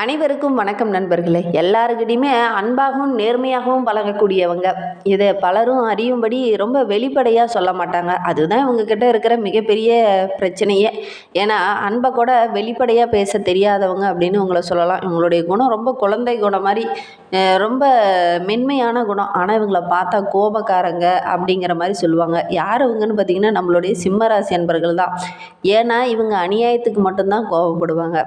அனைவருக்கும் வணக்கம் நண்பர்களே. எல்லாருக்கிட்டையுமே அன்பாகவும் நேர்மையாகவும் பழகக்கூடியவங்க. இதை பலரும் அறியும்படி ரொம்ப வெளிப்படையாக சொல்ல மாட்டாங்க. அதுதான் இவங்கக்கிட்ட இருக்கிற மிகப்பெரிய பிரச்சனையே. ஏன்னா அன்பை கூட வெளிப்படையாக பேச தெரியாதவங்க அப்படின்னு உங்களை சொல்லலாம். இவங்களுடைய குணம் ரொம்ப குழந்தை குணம் மாதிரி ரொம்ப மென்மையான குணம். ஆனால் இவங்கள பார்த்தா கோபக்காரங்க அப்படிங்கிற மாதிரி சொல்லுவாங்க. யார் இவங்கன்னு பார்த்தீங்கன்னா நம்மளுடைய சிம்மராசி அன்பர்கள் தான். ஏன்னா இவங்க அநியாயத்துக்கு மட்டும்தான் கோபப்படுவாங்க.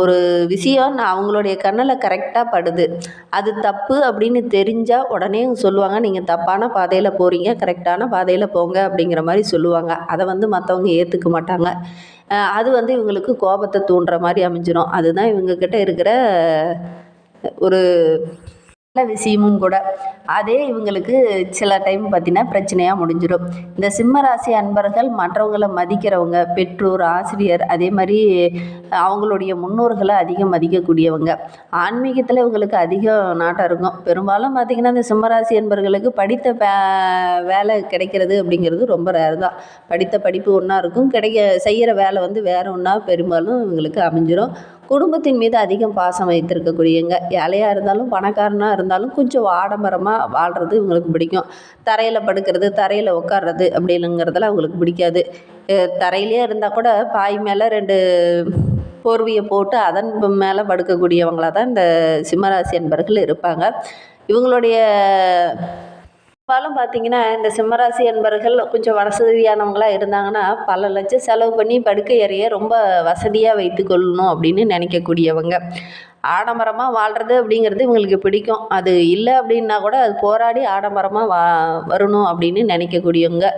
ஒரு விஷயம் நான் அவங்களுடைய கண்ணில் கரெக்டாக படுது. அது தப்பு அப்படின்னு தெரிஞ்சால் உடனே சொல்லுவாங்க நீங்கள் தப்பான பாதையில் போகிறீங்க கரெக்டான பாதையில் போங்க அப்படிங்கிற மாதிரி சொல்லுவாங்க. அதை வந்து மற்றவங்க ஏற்றுக்க மாட்டாங்க. அது வந்து இவங்களுக்கு கோபத்தை தூண்டுற மாதிரி அமைஞ்சிடும் அதுதான் இவங்கக்கிட்ட இருக்கிற ஒரு நல்ல விஷயமும் கூட. அதே இவங்களுக்கு சில டைம் பார்த்தீங்கன்னா பிரச்சனையாக முடிஞ்சிடும் இந்த சிம்மராசி அன்பர்கள் மற்றவங்களை மதிக்கிறவங்க பெற்றோர் ஆசிரியர் அதே மாதிரி அவங்களுடைய முன்னோர்களை அதிகம் மதிக்கக்கூடியவங்க. ஆன்மீகத்தில் இவங்களுக்கு அதிக நாட்டம் இருக்கும். பெரும்பாலும் பார்த்திங்கன்னா இந்த சிம்மராசி அன்பர்களுக்கு படித்த வே வேலை கிடைக்கிறது அப்படிங்கிறது ரொம்ப ரேர் தான். படித்த படிப்பு ஒன்றா இருக்கும். கிடைக்க செய்கிற வேலை வந்து வேறு ஒன்றா பெரும்பாலும் இவங்களுக்கு அமைஞ்சிரும். குடும்பத்தின் மீது அதிகம் பாசம் வைத்திருக்கக்கூடியவங்க ஏழையாக இருந்தாலும் பணக்காரனாக இருந்தாலும் கொஞ்சம் ஆடம்பரமாக வாழ்கிறது இவங்களுக்கு பிடிக்கும். தரையில் படுக்கிறது தரையில் உட்கார்றது அப்படிங்கிறதெல்லாம் அவங்களுக்கு பிடிக்காது. தரையிலே இருந்தால் கூட பாய் மேலே ரெண்டு போர்வையை போட்டு அதன் மேலே படுக்கக்கூடியவங்களாக தான் இந்த சிம்மராசி என்பர்கள் இருப்பாங்க. இவங்களுடைய பெரும்பாலும் பார்த்தீங்கன்னா இந்த சிம்மராசி என்பர்கள் கொஞ்சம் வசதியானவங்களாக இருந்தாங்கன்னா பல லட்சம் செலவு பண்ணி படுக்கை அறையை ரொம்ப வசதியாக வைத்துக்கொள்ளணும் அப்படின்னு நினைக்கக்கூடியவங்க. ஆடம்பரமாக வாழ்கிறது அப்படிங்கிறது இவங்களுக்கு பிடிக்கும். அது இல்லை அப்படின்னா கூட அது போராடி ஆடம்பரமாக வா வரணும் அப்படின்னு நினைக்கக்கூடியவங்க.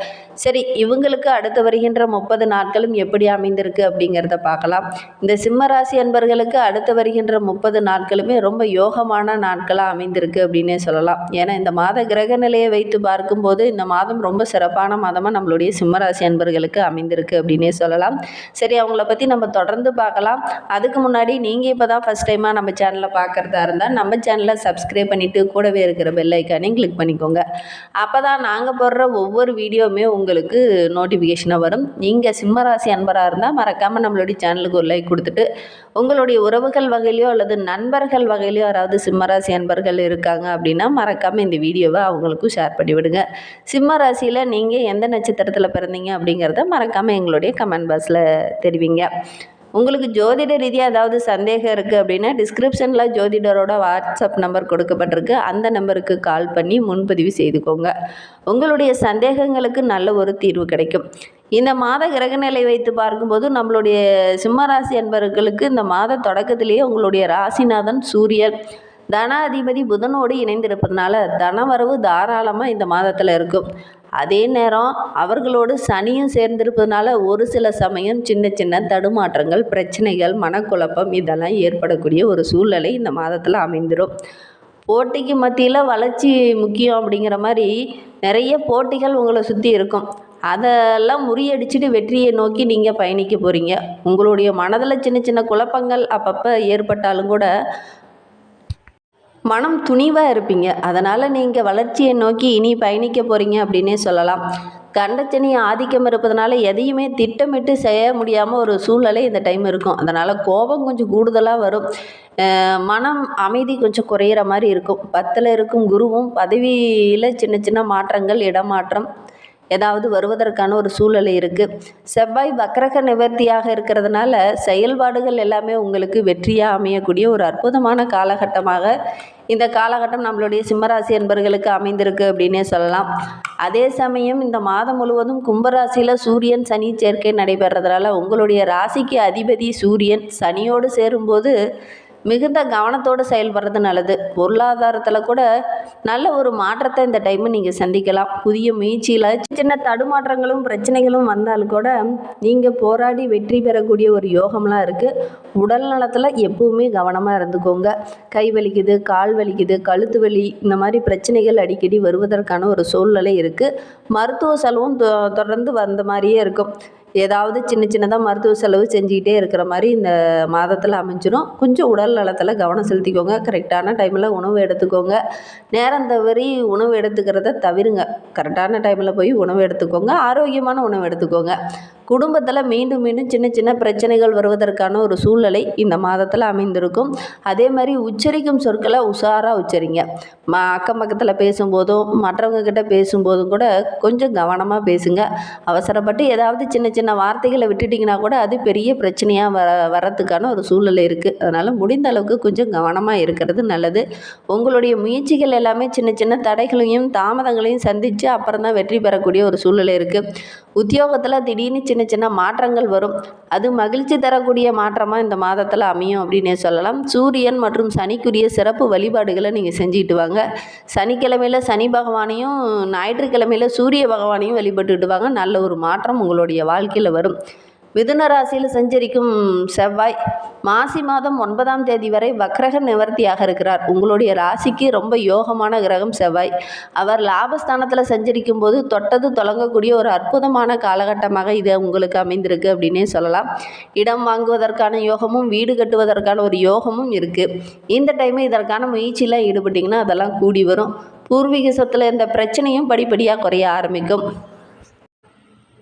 சரி இவங்களுக்கு அடுத்து வருகின்ற முப்பது நாட்களும் எப்படி அமைந்திருக்கு அப்படிங்கிறத பார்க்கலாம். இந்த சிம்மராசி அன்பர்களுக்கு அடுத்து வருகின்ற முப்பது நாட்களுமே ரொம்ப யோகமான நாட்களாக அமைந்திருக்கு அப்படின்னே சொல்லலாம். ஏன்னா இந்த மாத கிரக நிலையை வைத்து பார்க்கும்போது இந்த மாதம் ரொம்ப சிறப்பான மாதமாக நம்மளுடைய சிம்மராசி அன்பர்களுக்கு அமைந்திருக்கு அப்படின்னே சொல்லலாம். சரி அவங்கள பற்றி நம்ம தொடர்ந்து பார்க்கலாம். அதுக்கு முன்னாடி நீங்கள் இப்போ தான் ஃபஸ்ட் டைமாக நம்ம சேனலை பார்க்குறதா இருந்தால் நம்ம சேனலை சப்ஸ்கிரைப் பண்ணிவிட்டு கூடவே இருக்கிற பெல் ஐக்கானையும் கிளிக் பண்ணிக்கோங்க. அப்போ தான் நாங்கள் போடுற ஒவ்வொரு வீடியோவுமே உங்களுக்கு நோட்டிஃபிகேஷனாக வரும். நீங்கள் சிம்மராசி அன்பராக இருந்தால் மறக்காமல் நம்மளுடைய சேனலுக்கு ஒரு லைக் கொடுத்துட்டு உங்களுடைய உறவுகள் வகையிலையோ அல்லது நண்பர்கள் வகையிலையோ யாராவது சிம்மராசி அன்பர்கள் இருக்காங்க அப்படின்னா மறக்காமல் இந்த வீடியோவை அவங்களுக்கும் ஷேர் பண்ணி விடுங்க. நீங்கள் எந்த நட்சத்திரத்தில் பிறந்தீங்க அப்படிங்கிறத மறக்காமல் எங்களுடைய கமெண்ட் பாக்ஸில் தெரிவிங்க. உங்களுக்கு ஜோதிட ரீதியாக ஏதாவது சந்தேகம் இருக்குது அப்படின்னா டிஸ்கிரிப்ஷனில் ஜோதிடரோட வாட்ஸ்அப் நம்பர் கொடுக்கப்பட்டிருக்கு. அந்த நம்பருக்கு கால் பண்ணி முன்பதிவு செய்துக்கோங்க. உங்களுடைய சந்தேகங்களுக்கு நல்ல ஒரு தீர்வு கிடைக்கும். இந்த மாத கிரகநிலை வைத்து பார்க்கும்போது நம்மளுடைய சிம்மராசி அன்பர்களுக்கு இந்த மாத தொடக்கத்திலேயே உங்களுடைய ராசிநாதன் சூரியன். தனாதிபதி புதனோடு இணைந்திருப்பதனால தனவரவு தாராளமாக இந்த மாதத்தில் இருக்கும். அதே நேரம் அவர்களோடு சனியும் சேர்ந்திருப்பதனால ஒரு சில சமயம் சின்ன சின்ன தடுமாற்றங்கள் பிரச்சனைகள் மனக்குழப்பம் இதெல்லாம் ஏற்படக்கூடிய ஒரு சூழ்நிலை இந்த மாதத்தில் அமைந்துடும் போட்டிக்கு மத்தியில் வளர்ச்சி முக்கியம் அப்படிங்கிற மாதிரி நிறைய போட்டிகள் உங்களை சுற்றி இருக்கும். அதெல்லாம் முறியடிச்சுட்டு வெற்றியை நோக்கி நீங்கள் பயணிக்க போகிறீங்க உங்களுடைய மனதில் சின்ன சின்ன குழப்பங்கள் அப்பப்போ ஏற்பட்டாலும் கூட மனம் துணிவாக இருப்பீங்க. அதனால் நீங்கள் வளர்ச்சியை நோக்கி இனி பயணிக்க போகிறீங்க அப்படின்னே சொல்லலாம். கண்டச்சனி ஆதிக்கம் இருப்பதனால எதையுமே திட்டமிட்டு செய்ய முடியாமல் ஒரு சூழ்நிலை இந்த டைம் இருக்கும். அதனால் கோபம் கொஞ்சம் கூடுதலாக வரும். மனம் அமைதி கொஞ்சம் குறையிற மாதிரி இருக்கும். பத்தில் இருக்கும் குருவும் பதவியில் சின்ன சின்ன மாற்றங்கள் இடமாற்றம் ஏதாவது வருவதற்கான ஒரு சூழ்நிலை இருக்குது செவ்வாய் வக்கரக நிவர்த்தியாக இருக்கிறதுனால செயல்பாடுகள் எல்லாமே உங்களுக்கு வெற்றியாக அமையக்கூடிய ஒரு அற்புதமான காலகட்டமாக இந்த காலகட்டம் நம்மளுடைய சிம்மராசி என்பர்களுக்கு அமைந்திருக்கு அப்படின்னே சொல்லலாம். அதே சமயம் இந்த மாதம் முழுவதும் கும்பராசியில் சூரியன் சனி சேர்க்கை நடைபெறதுனால உங்களுடைய ராசிக்கு அதிபதி சூரியன் சனியோடு சேரும்போது மிகுந்த கவனத்தோடு செயல்படுறது நல்லது. பொருளாதாரத்தில் கூட நல்ல ஒரு மாற்றத்தை இந்த டைமு நீங்கள் சந்திக்கலாம். புதிய முயற்சியில் சின்ன தடுமாற்றங்களும் பிரச்சனைகளும் வந்தாலும் கூட நீங்கள் போராடி வெற்றி பெறக்கூடிய ஒரு யோகம்லாம் இருக்குது உடல் நலத்தில் எப்பவுமே கவனமாக இருந்துக்கோங்க. கை வலிக்குது கால் வலிக்குது கழுத்து வலி இந்த மாதிரி பிரச்சனைகள் அடிக்கடி வருவதற்கான ஒரு சூழ்நிலை இருக்குது மருத்துவ செலவும் தொ- தொடர்ந்து வந்த மாதிரியே இருக்கும். ஏதாவது சின்ன சின்னதாக மருத்துவ செலவு செஞ்சுக்கிட்டே இருக்கிற மாதிரி இந்த மாதத்தில் அமைஞ்சிடும் கொஞ்சம் உடல் நலத்தில் கவனம் செலுத்திக்கோங்க. கரெக்டான டைமில் உணவு எடுத்துக்கோங்க. நேரம் தவறி உணவு எடுத்துக்கிறத தவிருங்க. கரெக்டான டைமில் போய் உணவு எடுத்துக்கோங்க. ஆரோக்கியமான உணவு எடுத்துக்கோங்க. குடும்பத்தில் மீண்டும் மீண்டும் சின்ன சின்ன பிரச்சனைகள் வருவதற்கான ஒரு சூழ்நிலை இந்த மாதத்தில் அமைந்திருக்கும். அதே மாதிரி உச்சரிக்கும் சொற்களை உஷாராக உச்சரிங்க. ம அக்கம் பக்கத்தில் பேசும்போதும் மற்றவங்க கிட்ட பேசும்போதும் கூட கொஞ்சம் கவனமாக பேசுங்க. அவசரப்பட்டு ஏதாவது சின்ன சின்ன வார்த்தைகளை விட்டுட்டிங்கன்னா கூட அது பெரிய பிரச்சனையாக வர வரத்துக்கான ஒரு சூழ்நிலை இருக்குது அதனால் முடிந்த அளவுக்கு கொஞ்சம் கவனமாக இருக்கிறது நல்லது. உங்களுடைய முயற்சிகள் எல்லாமே சின்ன சின்ன தடைகளையும் தாமதங்களையும் சந்தித்து அப்புறம் தான் வெற்றி பெறக்கூடிய ஒரு சூழ்நிலை இருக்குது உத்தியோகத்தில் திடீர்னு சின்ன சின்ன மாற்றங்கள் வரும். அது மகிழ்ச்சி தரக்கூடிய மாற்றமாக இந்த மாதத்தில் அமையும் அப்படின்னே சொல்லலாம். சூரியன் மற்றும் சனிக்குரிய சிறப்பு வழிபாடுகளை நீங்கள் செஞ்சுக்கிட்டு வாங்க. சனிக்கிழமையில் சனி பகவானையும் ஞாயிற்றுக்கிழமையில் சூரிய பகவானையும் வழிபட்டுக்கிட்டு வாங்க. நல்ல ஒரு மாற்றம் உங்களுடைய வாழ்க்கையில் வரும். மிதுன ராசியில் சஞ்சரிக்கும் செவ்வாய் மாசி மாதம் ஒன்பதாம் தேதி வரை வக்ரக நிவர்த்தியாக இருக்கிறார். உங்களுடைய ராசிக்கு ரொம்ப யோகமான கிரகம் செவ்வாய். அவர் லாபஸ்தானத்தில் சஞ்சரிக்கும் போது தொட்டது தொடங்கக்கூடிய ஒரு அற்புதமான காலகட்டமாக இது உங்களுக்கு அமைந்திருக்கு அப்படின்னே சொல்லலாம். இடம் வாங்குவதற்கான யோகமும் வீடு கட்டுவதற்கான ஒரு யோகமும் இருக்குது இந்த டைமு இதற்கான முயற்சியில் ஈடுபட்டிங்கன்னா அதெல்லாம் கூடி வரும். பூர்வீக சொத்தில் இந்த பிரச்சனையும் படிப்படியாக குறைய ஆரம்பிக்கும்.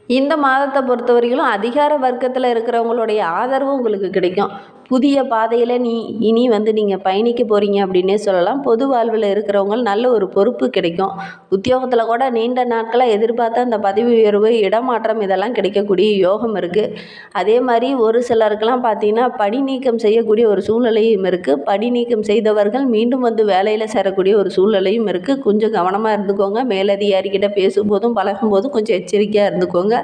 இந்த மாதத்தை பொறுத்தவரையிலும் அதிகார வர்க்கத்தில் இருக்கிறவங்களுடைய ஆதரவு உங்களுக்கு கிடைக்கும். புதிய பாதையில் நீ இனி வந்து நீங்கள் பயணிக்க போகிறீங்க அப்படின்னே சொல்லலாம். பொது வாழ்வில் இருக்கிறவங்க நல்ல ஒரு பொறுப்பு கிடைக்கும். உத்தியோகத்தில் கூட நீண்ட நாட்களாக எதிர்பார்த்த அந்த பதவி உயர்வு இடமாற்றம் இதெல்லாம் கிடைக்கக்கூடிய யோகம் இருக்குது அதே மாதிரி ஒரு சிலருக்கெல்லாம் பார்த்தீங்கன்னா பணி நீக்கம் செய்யக்கூடிய ஒரு சூழ்நிலையும் இருக்குது பணி நீக்கம் செய்தவர்கள் மீண்டும் வந்து வேலையில் சேரக்கூடிய ஒரு சூழ்நிலையும் இருக்குது கொஞ்சம் கவனமாக இருந்துக்கோங்க. மேலதிகாரிகிட்ட பேசும்போதும் பழகும்போதும் கொஞ்சம் எச்சரிக்கையாக இருந்துக்கோங்க.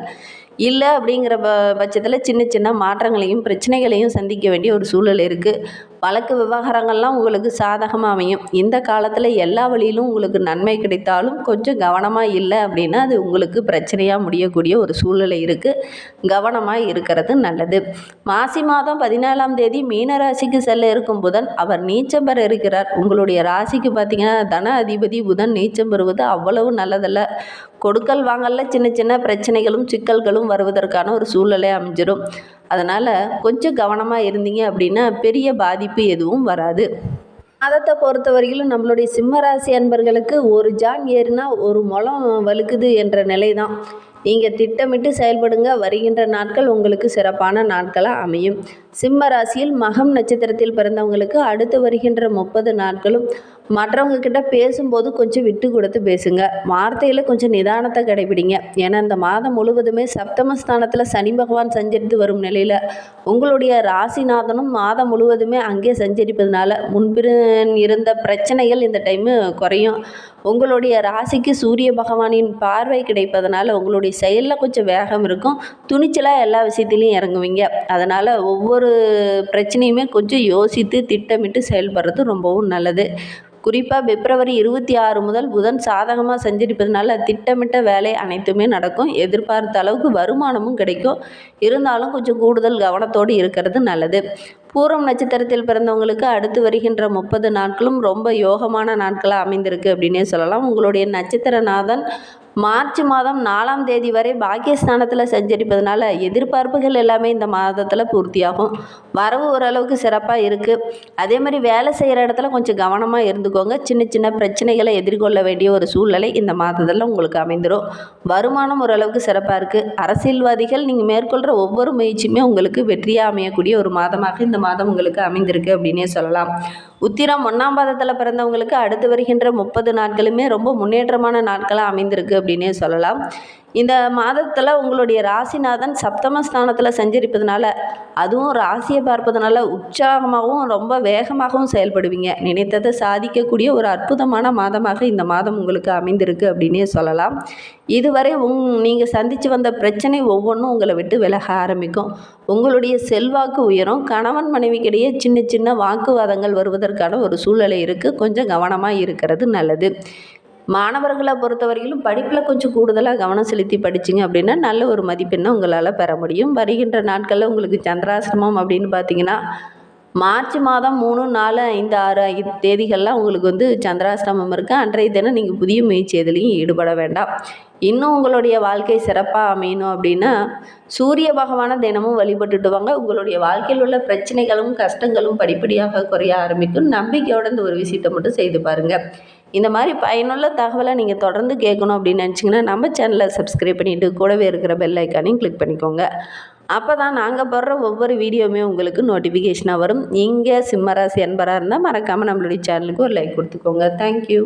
இல்லை அப்படிங்கிற ப பட்சத்தில் சின்ன சின்ன மாற்றங்களையும் பிரச்சனைகளையும் சந்திக்க வேண்டிய ஒரு சூழல் இருக்குது வழக்கு விவகாரங்கள்லாம் உங்களுக்கு சாதகமாக அமையும். இந்த காலத்தில் எல்லா வழியிலும் உங்களுக்கு நன்மை கிடைத்தாலும் கொஞ்சம் கவனமாக இல்லை அப்படின்னா அது உங்களுக்கு பிரச்சனையாக முடியக்கூடிய ஒரு சூழ்நிலை இருக்குது கவனமாக இருக்கிறது நல்லது. மாசி மாதம் பதினாலாம் தேதி மீனராசிக்கு செல்ல இருக்கும் புதன். அவர் நீச்சம் பெற இருக்கிறார். உங்களுடைய ராசிக்கு பார்த்தீங்கன்னா தன அதிபதி புதன் நீச்சம் பெறுவது அவ்வளவு நல்லதல்ல. கொடுக்கல் வாங்கல சின்ன சின்ன பிரச்சனைகளும் சிக்கல்களும் வருவதற்கான ஒரு சூழ்நிலை அமைஞ்சிடும் அதனால் கொஞ்சம் கவனமாக இருந்தீங்க அப்படின்னா பெரிய பாதிப்பு எதுவும் வராது. மாதத்தை பொறுத்த வரையிலும் நம்மளுடைய சிம்மராசி அன்பர்களுக்கு ஒரு ஜான் ஏறுனா ஒரு முளம் வலுக்குது என்ற நிலை தான் நீங்கள் திட்டமிட்டு செயல்படுங்க வருகின்ற நாட்கள் உங்களுக்கு சிறப்பான நாட்களாக அமையும். சிம்ம ராசியில் மகம் நட்சத்திரத்தில் பிறந்தவங்களுக்கு அடுத்து வருகின்ற முப்பது நாட்களும் மற்றவங்க கிட்ட பேசும்போது கொஞ்சம் விட்டு கொடுத்து பேசுங்க. வார்த்தையில் கொஞ்சம் நிதானத்தை கடைபிடிங்க. ஏன்னா இந்த மாதம் முழுவதுமே சப்தமஸ்தானத்தில் சனி பகவான் சஞ்சரித்து வரும் நிலையில் உங்களுடைய ராசிநாதனும் மாதம் முழுவதுமே அங்கே சஞ்சரிப்பதனால முன்பிரு இருந்த பிரச்சனைகள் இந்த டைமு குறையும். உங்களுடைய ராசிக்கு சூரிய பகவானின் பார்வை கிடைப்பதனால உங்களுடைய செயலில் கொஞ்சம் வேகம் இருக்கும். துணிச்சலாக எல்லா விஷயத்துலையும் இறங்குவீங்க. அதனால் ஒவ்வொரு பிரச்சனையுமே கொஞ்சம் யோசித்து திட்டமிட்டு செயல்படுறது ரொம்பவும் நல்லது. குறிப்பாக பிப்ரவரி இருபத்தி ஆறு முதல் புதன் சாதகமாக செஞ்சிருப்பதனால திட்டமிட்ட வேலை அனைத்துமே நடக்கும். எதிர்பார்த்த அளவுக்கு வருமானமும் கிடைக்கும். இருந்தாலும் கொஞ்சம் கூடுதல் கவனத்தோடு இருக்கிறது நல்லது. பூரம் நட்சத்திரத்தில் பிறந்தவங்களுக்கு அடுத்து வருகின்ற முப்பது நாட்களும் ரொம்ப யோகமான நாட்களாக அமைந்திருக்கு அப்படின்னே சொல்லலாம். உங்களுடைய நட்சத்திரநாதன் மார்ச் மாதம் நாலாம் தேதி வரை பாக்கியஸ்தானத்தில் சஞ்சரிப்பதனால எதிர்பார்ப்புகள் எல்லாமே இந்த மாதத்தில் பூர்த்தியாகும். வரவு ஓரளவுக்கு சிறப்பாக இருக்குது அதே மாதிரி வேலை செய்கிற இடத்துல கொஞ்சம் கவனமாக இருந்துக்கோங்க. சின்ன சின்ன பிரச்சனைகளை எதிர்கொள்ள வேண்டிய ஒரு சூழ்நிலை இந்த மாதத்தில் உங்களுக்கு அமைந்துடும் வருமானம் ஓரளவுக்கு சிறப்பாக இருக்குது அரசியல்வாதிகள் நீங்கள் மேற்கொள்கிற ஒவ்வொரு முயற்சியுமே உங்களுக்கு வெற்றியாக அமையக்கூடிய ஒரு மாதமாக இந்த மாதம் உங்களுக்கு அமைந்திருக்கு அப்படின்னே சொல்லலாம். உத்திரம் ஒன்றாம் பாதத்தில் பிறந்தவங்களுக்கு அடுத்து வருகின்ற முப்பது நாட்களுமே ரொம்ப முன்னேற்றமான நாட்களாக அமைந்திருக்கு அப்படின்னே சொல்லலாம். இந்த மாதத்தில் உங்களுடைய ராசிநாதன் சப்தமஸ்தானத்தில் சஞ்சரிப்பதனால அதுவும் ராசியை பார்ப்பதனால உற்சாகமாகவும் ரொம்ப வேகமாகவும் செயல்படுவீங்க. நினைத்ததை சாதிக்கக்கூடிய ஒரு அற்புதமான மாதமாக இந்த மாதம் உங்களுக்கு அமைந்திருக்கு அப்படின்னே சொல்லலாம். இதுவரை உங் நீங்கள் சந்தித்து வந்த பிரச்சனை ஒவ்வொன்றும் உங்களை விட்டு விலக ஆரம்பிக்கும். உங்களுடைய செல்வாக்கு உயரும். கணவன் மனைவிக்கிடையே சின்ன சின்ன வாக்குவாதங்கள் வருவதற்கான ஒரு சூழ்நிலை இருக்குது கொஞ்சம் கவனமாக இருக்கிறது நல்லது. மாணவர்களை பொறுத்தவரையிலும் படிப்பில் கொஞ்சம் கூடுதலாக கவனம் செலுத்தி படிச்சிங்க அப்படின்னா நல்ல ஒரு மதிப்பெண்ணை உங்களால் பெற முடியும். வருகின்ற நாட்களில் உங்களுக்கு சந்திராசிரமம் அப்படின்னு பார்த்தீங்கன்னா மார்ச் மாதம் மூணு நாலு ஐந்து ஆறு ஐ- தேதிகள்லாம் உங்களுக்கு வந்து சந்திராஷ்டமம் இருக்குது அன்றைய தினம் நீங்கள் புதிய முயற்சி எதுலேயும் ஈடுபட வேண்டாம். இன்னும் உங்களுடைய வாழ்க்கை சிறப்பாக அமையணும் அப்படின்னா சூரிய பகவானை தினமும் வழிபட்டுட்டு வாங்க. உங்களுடைய வாழ்க்கையில் உள்ள பிரச்சனைகளும் கஷ்டங்களும் படிப்படியாக குறைய ஆரம்பிக்கும். நம்பிக்கையோட இந்த ஒரு விஷயத்தை மட்டும் செய்து பாருங்கள் இந்த மாதிரி பயனுள்ள தகவலை நீங்கள் தொடர்ந்து கேட்கணும் அப்படின்னு நினச்சிங்கன்னா நம்ம சேனலை சப்ஸ்கிரைப் பண்ணிவிட்டு கூடவே இருக்கிற பெல் ஐக்கானையும் கிளிக் பண்ணிக்கோங்க. அப்போ தான் நாங்கள் போடுற ஒவ்வொரு வீடியோவுமே உங்களுக்கு நோட்டிஃபிகேஷனாக வரும். நீங்கள் சிம்மராசி என்பராக இருந்தால் மறக்காமல் நம்மளுடைய சேனலுக்கு ஒரு லைக் கொடுத்துக்கோங்க. தேங்க்யூ